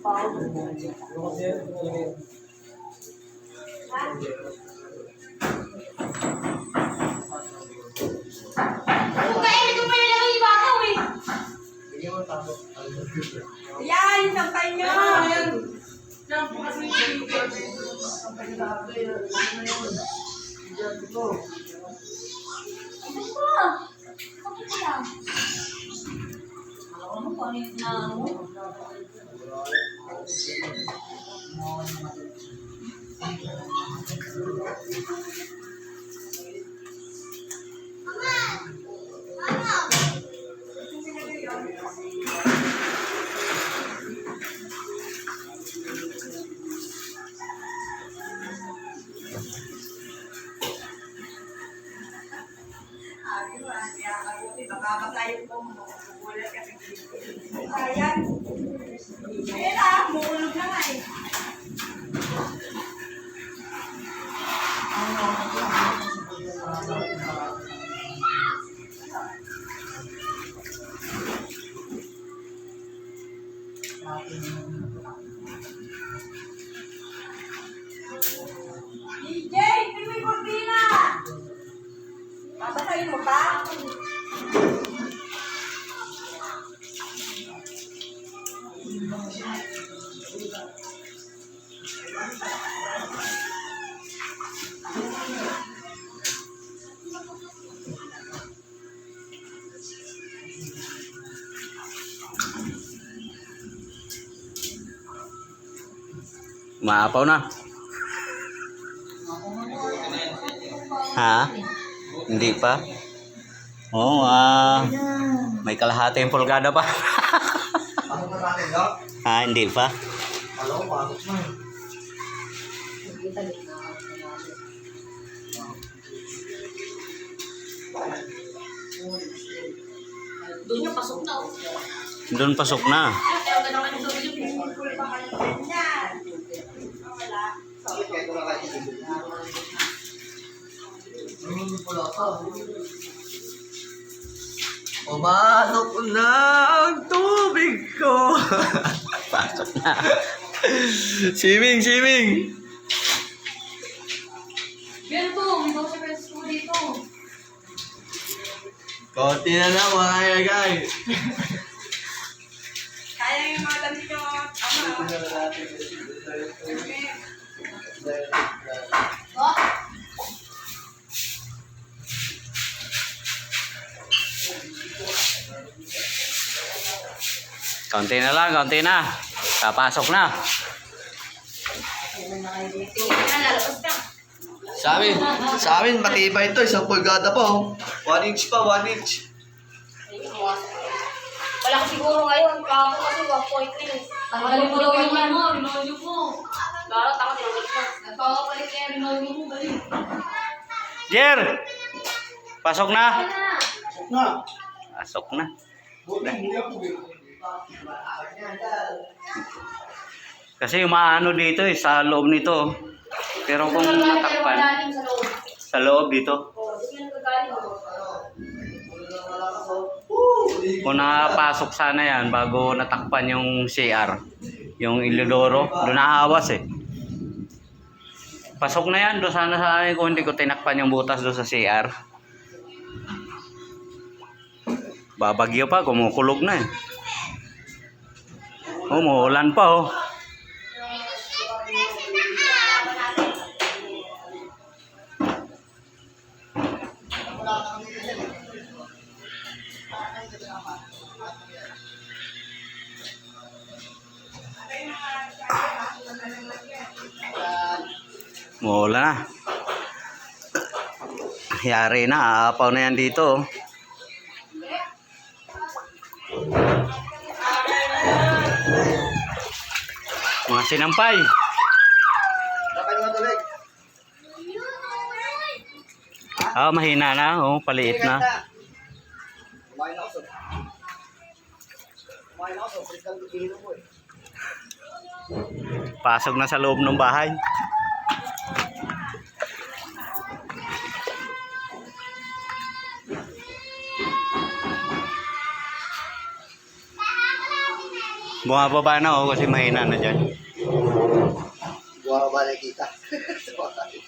Kung kaya ito pa yung yung bakaw eh. Yan, sampay nyo. Ano ba? Bakit kaya? Alam mo kung ano yung అవును కొనిన్నాము Mama! Babasahin mo ba? Maapaw na. Ha? Hindi pa? Oo, ah. may kalahating pulgada pa. Ha, hindi pa? Doon pasok na oh. Doon pasok na. Kaya ganda ka ng doon yung Pulpul pa kayo ganyan. Wala. Sabi kayo ko na kayo. Hmm, pula ka. Pumasok na ang tubig ko. Pasok na. swimming, swimming. Meron to, may pesos ko dito. Konti na lang mga kaya guys. Kaya yung mga damit nyo, ama. Oh, Konti na lang, konti na. Papasok na. Sa amin, sa amin matibay ito. Isang pulgada pa oh. One inch pa, one inch. Wala ko siguro ngayon, kako kasi 1.3. Tanggalin mo daw yung ano, rinolyo mo. Lalo, tama, tinanggal ko. Nagpapapalit kaya rinolyo mo, balik. Jer! Pasok na. Ay na. Na. Pasok na. Kasi umaano dito eh, sa loob nito. Pero kung malalim sa loob. dito, kung nakapasok sana yan bago natakpan yung CR, yung Ilodoro, doon naawas eh. Pasok na yan, doon sana sa akin kung hindi ko tinakpan yung butas doon sa CR. Babagyo pa, kumukulog na eh. Umuulan pa oh. Umuulan na. Yari na, aapaw na yan dito. oh. Sinampay. Ah, mahina na. Oh, paliit na. Kumain ako sa... Kumain ako sa kristal bikino ko eh. Pasok na sa loob ng bahay. Bumababa na oh kasi mahina na dyan. Buha ba na kita?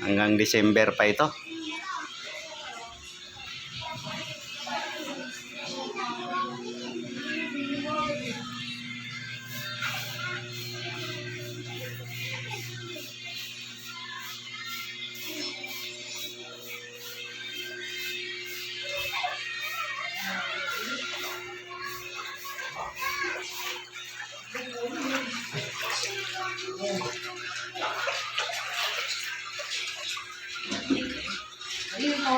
Hanggang December pa ito. Ayun,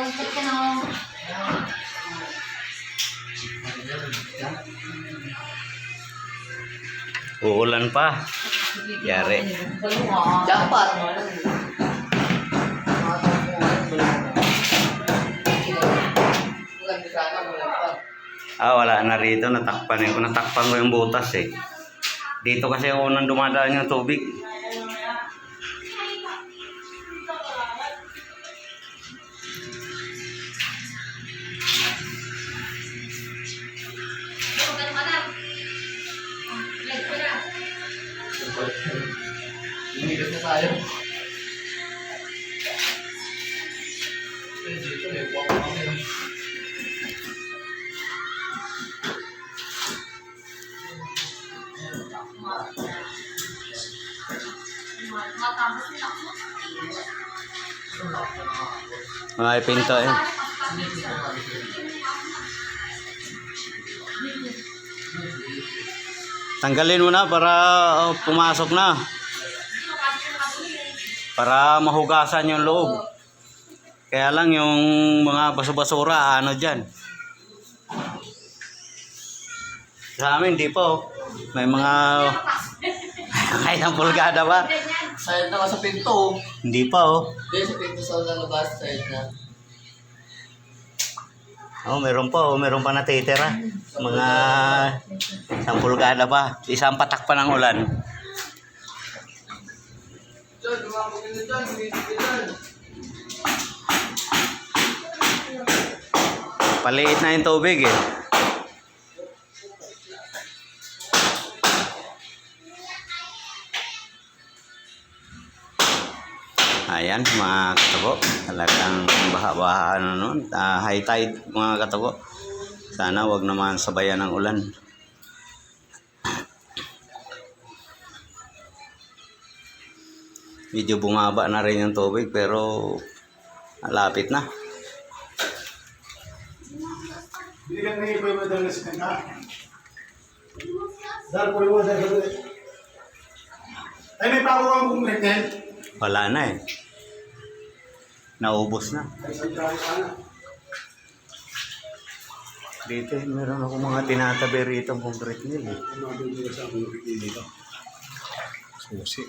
nawantot ka na. Uulan pa. Yari. Jackpot! Ah, wala na rito. Natakpan ko. Natakpan ko yung butas eh. Dito kasi ako nang dumadaan yung tubig. Mga pinto eh. Tanggalin mo na para oh, pumasok na. Para mahugasan yung loob. Kaya lang yung mga baso-basura, ano dyan. Sa amin, di po. May mga... Ang pulgada ba? Side na sa pinto. Hindi pa oh. Hindi, sa pinto sa lalabas, side na. Oh, meron pa oh. Meron pa natitira. Mga isang pulgada pa. Isang patak pa ng ulan. Diyan, lumapag dyan, lumigas ka dyan. Paliit na yung tubig eh. Ayan mga katago. Talagang baha-baha ano nun. Ah, high tide mga katago. Sana wag naman sabayan ng ulan. Medyo bumaba na rin yung tubig pero malapit na. Binigyan ng iba iba. Dahil po dahil sa Ay, may bago kang kumreten. Wala na eh. Naubos na. Dito, meron ako mga tinatabi rito ang concrete mill eh. Ano? Susi.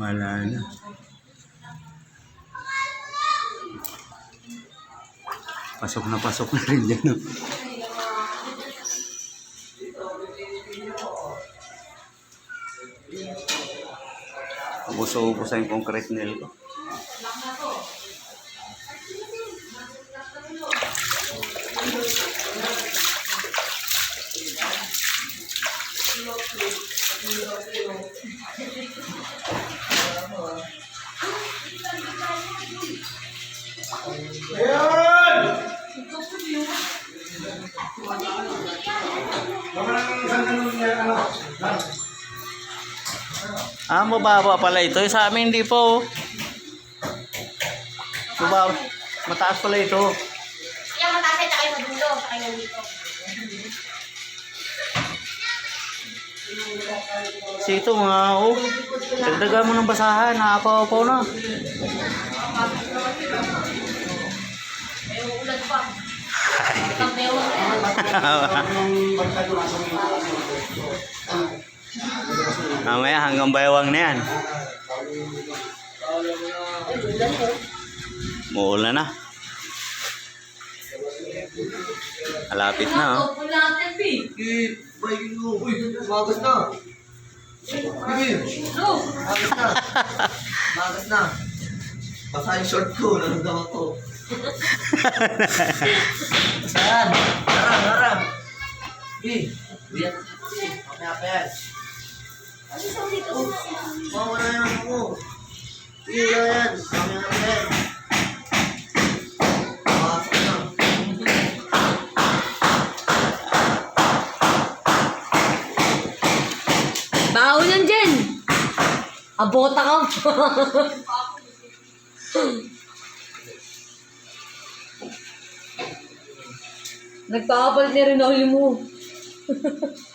Wala na. Pasok na pasok na rin yan. oh. Ubus-ubus ang concrete mill ko. Ah, mababa pala ito. Sa amin hindi po. Mababa. Mataas pala ito. Yan, mataas ay tsaka yung madulo. Tsaka yung dito. Kasi ito mga oh. Dagdagan mo ng basahan. Nakakapaw na. May ulan pa. Itang Mamaya hanggang baywang na yan. Muulan na. Malapit na oh. Eh, magas na. Magas na. Magas na. Basa short ko, naramdaman ko. Saan? Harang, harang. Eh, biyan. Okay, apa yan? Oh, wala yan ako. Eh, yan. Kami nga yan. Pasok na. Baon yan dyan. Abota ka. Nagpapalit ni Rinoli mo.